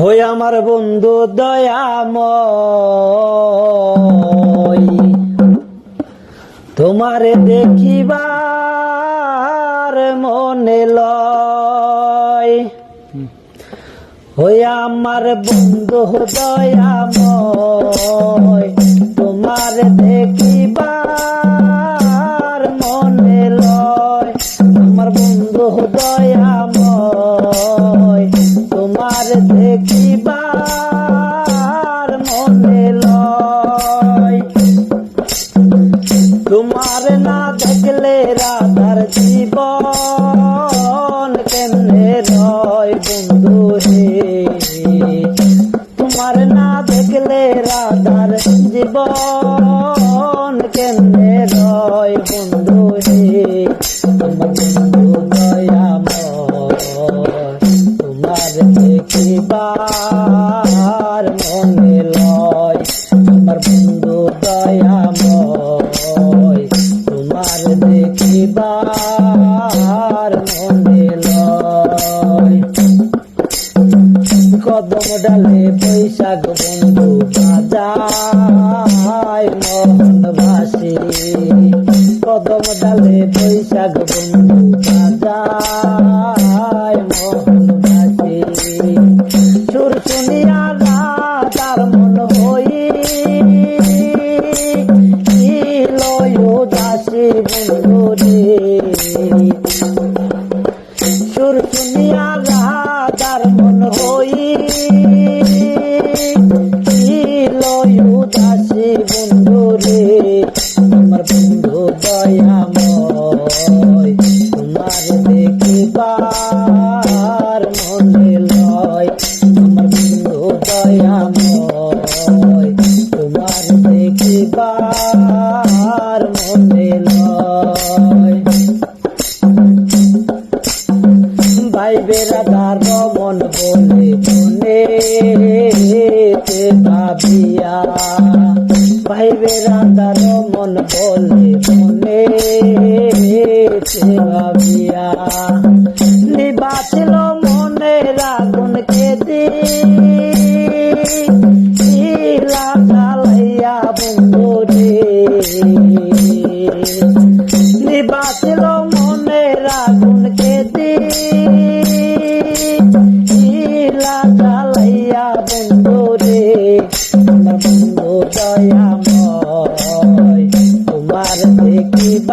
হই আমার বন্ধু দয়াময়। তোমারে দেখিবার মনে লয়। হই আমার বন্ধু দয়াময় তোমার দেখিবার রাধার জীবন কেমনে রয় বন্ধু হে? বন্ধু দয়াময়, তোমার দেখিবার মনে লয়। আমার বন্ধু দয়াময়, তোমার দেখিবার কদম ডালে বৈশাখ বন্ধু বাজায় মোহন ভাসি কদম ভাসি সুর শুনিয়া তার মন হই লয় সুর শুনিয়া রাধার মন হই রে আমার বন্ধু দয়াময়, তোমার দেখিবার মনে লয়। আমার বন্ধু দয়াময়, তোমার দেখিবার মনে লয়। ভাই বেড়াদার মন বলে মনে ভাবিয়া ভাই বেড়াদার মন বলে মনে ভাবিয়া। নিবাছিল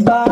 লয়